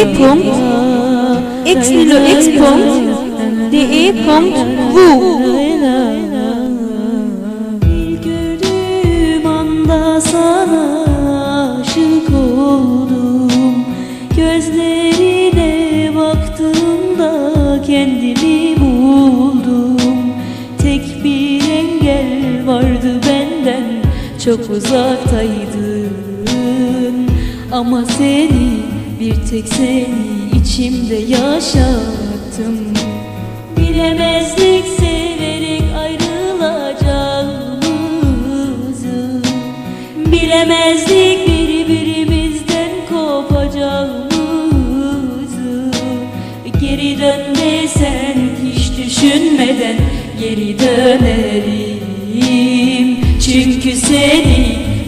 X ile X punkt, DE punkt, W. Bir gördüğüm anda sana aşık oldum. Gözlerine baktığımda kendimi buldum. Tek bir engel vardı benden çok uzaktaydın Ama seni bir tek seni içimde yaşattım. Bilemezdik severek ayrılacağımızı Bilemezdik birbirimizden kopacağımızı. Geri dön hiç düşünmeden geri dönerim. Çünkü seni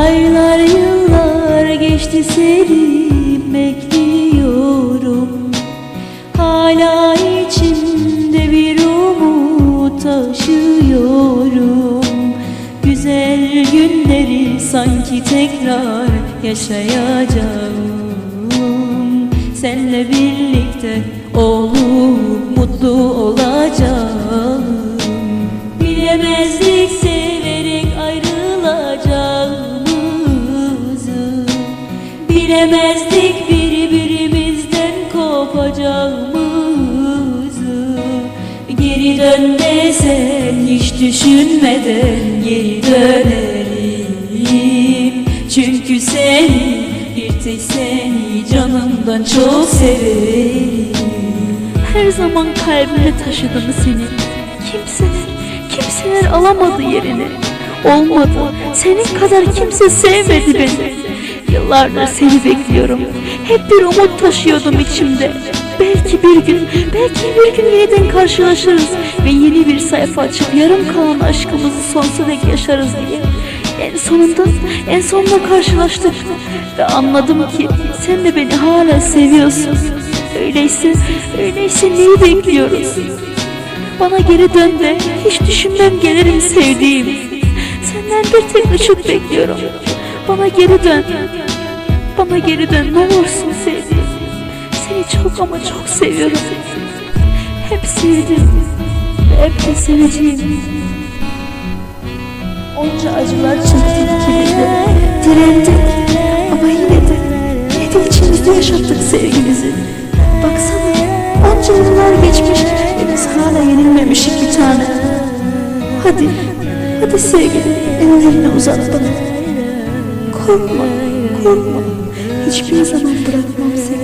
Aylar yıllar geçti seni bekliyorum. Hala içimde bir umut taşıyorum. Güzel günleri sanki tekrar yaşayacağım. Senle birlikte olup mutlu olacağım Geri dön desen hiç düşünmeden geri dönerim. Çünkü seni bir tek seni canımdan çok severim. Her zaman kalbimde taşıdım seni. Kimseler, kimseler alamadı yerini. Olmadı, senin kadar kimse sevmedi beni. Yıllardır seni bekliyorum. Hep bir umut taşıyordum içimde Belki bir gün, belki bir gün yeniden karşılaşırız Ve yeni bir sayfa açıp yarım kalan aşkımızı sonsuza dek yaşarız diye. En sonunda, en sonunda karşılaştık Ve anladım ki sen de beni hala seviyorsun. Öyleyse, öyleyse neyi bekliyoruz? Bana geri dön de hiç düşünmem gelirim sevdiğim. Senden bir tek ışık bekliyorum. Bana geri dön. Bana geri dön ne olursun sevdiğim Seni çok ama çok seviyorum. Hep sevdim. Ve hep de seveceğim. Onca acılar çektik ikimiz Direndik ama yine de Yine de içimizde yaşattık sevgimizi. Baksana onca yıllar geçmiş. Ve biz hala yenilmemiş iki tane. Hadi, hadi sevgilim ellerini uzat bana. Korkma, korkma. Hiçbir zaman bırakmam seni